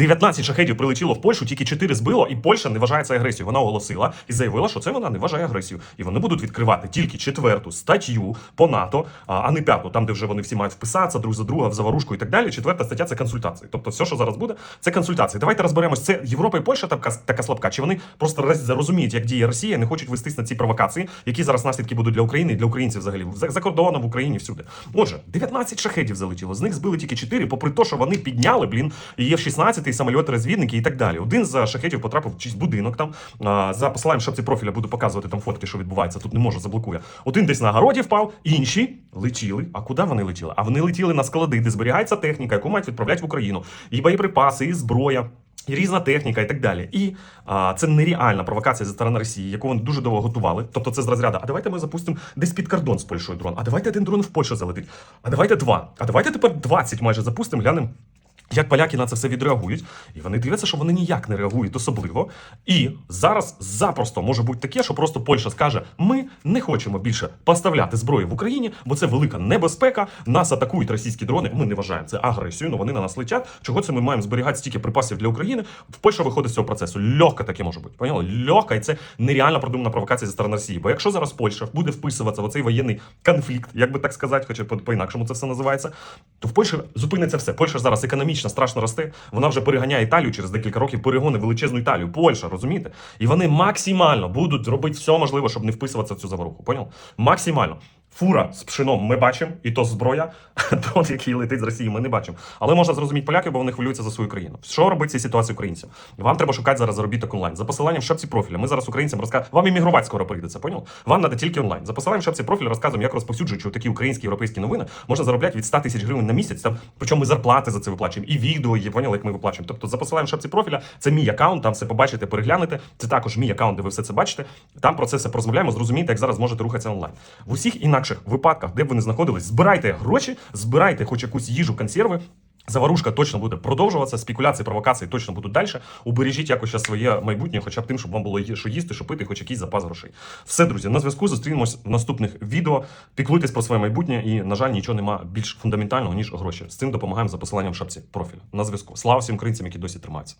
19 шахедів прилетіло в Польщу, тільки 4 збило, і Польща не вважає це агресією. Вона оголосила і заявила, що це вона не вважає агресією. І вони будуть відкривати тільки четверту статтю по НАТО, а не п'яту, там де вже вони всі мають вписатися друг за друга в заварушку і так далі. Четверта стаття це консультації. Тобто, все, що зараз буде, це консультації. Давайте розберемось. Це Європа і Польща така, така слабка. Чи вони просто роз- розуміють, як діє Росія, не хочуть вестись на ці провокації, які зараз наслідки будуть для України і для українців взагалі за, за кордоном в Україні всюди. Отже, 19 шахедів залетіло. З них збили тільки 4, попри те, що вони підняли, блін, є 16 і самольоти розвідники і так далі. Один з шахедів потрапив в чийсь будинок там. За посиланням шапці профіля буду показувати там фотки, що відбувається. Тут не можу, заблокує. Один десь на городі впав, інші летіли. А куди вони летіли? А вони летіли на склади, де зберігається техніка, яку мають відправляти в Україну. І боєприпаси, і зброя. І різна техніка, і так далі. І а, це нереальна провокація зі сторони Росії, яку вони дуже довго готували. Тобто це з розряду, а давайте ми запустимо десь під кордон з Польщею дрон. А давайте один дрон в Польщу залетить. А давайте два. А давайте тепер 20 майже запустимо, глянемо. Як поляки на це все відреагують, і вони дивляться, що вони ніяк не реагують особливо. І зараз запросто може бути таке, що просто Польща скаже: ми не хочемо більше поставляти зброю в Україні, бо це велика небезпека. Нас атакують російські дрони. Ми не вважаємо це агресією, але вони на нас летять. Чого це ми маємо зберігати стільки припасів для України? В Польща виходить з цього процесу. Легко таке може бути. Поняли? Легко, і це нереально продумана провокація зі сторони Росії. Бо якщо зараз Польща буде вписуватися в цей воєнний конфлікт, як би так сказати, хоча по- по-інакшому це все називається, то в Польщі зупиниться все. Польща зараз економічно страшно росте. Вона вже переганяє Італію через декілька років, перегони величезну Італію. Польща, розумієте? І вони максимально будуть робити все можливе, щоб не вписуватися в цю заваруху. Поняв? Максимально. Фура з пшеном ми бачимо, і то зброя, дрон, який летить з Росії, ми не бачимо. Але можна зрозуміти поляків, бо вони хвилюються за свою країну. Що робити цій ситуації українцям? Вам треба шукати зараз заробіток онлайн. За посиланням в шапці профіля. Ми зараз українцям розказуємо. Вам іммігрувати скоро прийдеться, поняв? Вам треба тільки онлайн. За посиланням в шапці профіля розказуємо, як розповсюджуючи такі українські європейські новини, можна заробляти від 100 тисяч гривень на місяць. Там причому ми зарплати за це виплачуємо, і відео є, поняли, як ми виплачуємо. Тобто за посиланням в шапці профіля це мій аккаунт, там все побачите, переглянете. Це також мій аккаунт, де ви все це бачите. Там про це все порозмовляємо, зрозумієте, як зараз можете рухатися онлайн. В усіх інакших випадках, де б ви не знаходились, збирайте гроші, збирайте хоч якусь їжу, консерви. Заварушка точно буде продовжуватися, спекуляції, провокації точно будуть далі. Убережіть якось своє майбутнє, хоча б тим, щоб вам було що їсти, що пити, хоч якийсь запас грошей. Все, друзі, на зв'язку зустрінемось в наступних відео. Піклуйтесь про своє майбутнє, і, на жаль, нічого нема більш фундаментального, ніж гроші. З цим допомагаємо за посиланням в шапці профілю. На зв'язку. Слава всім українцям, які досі тримаються.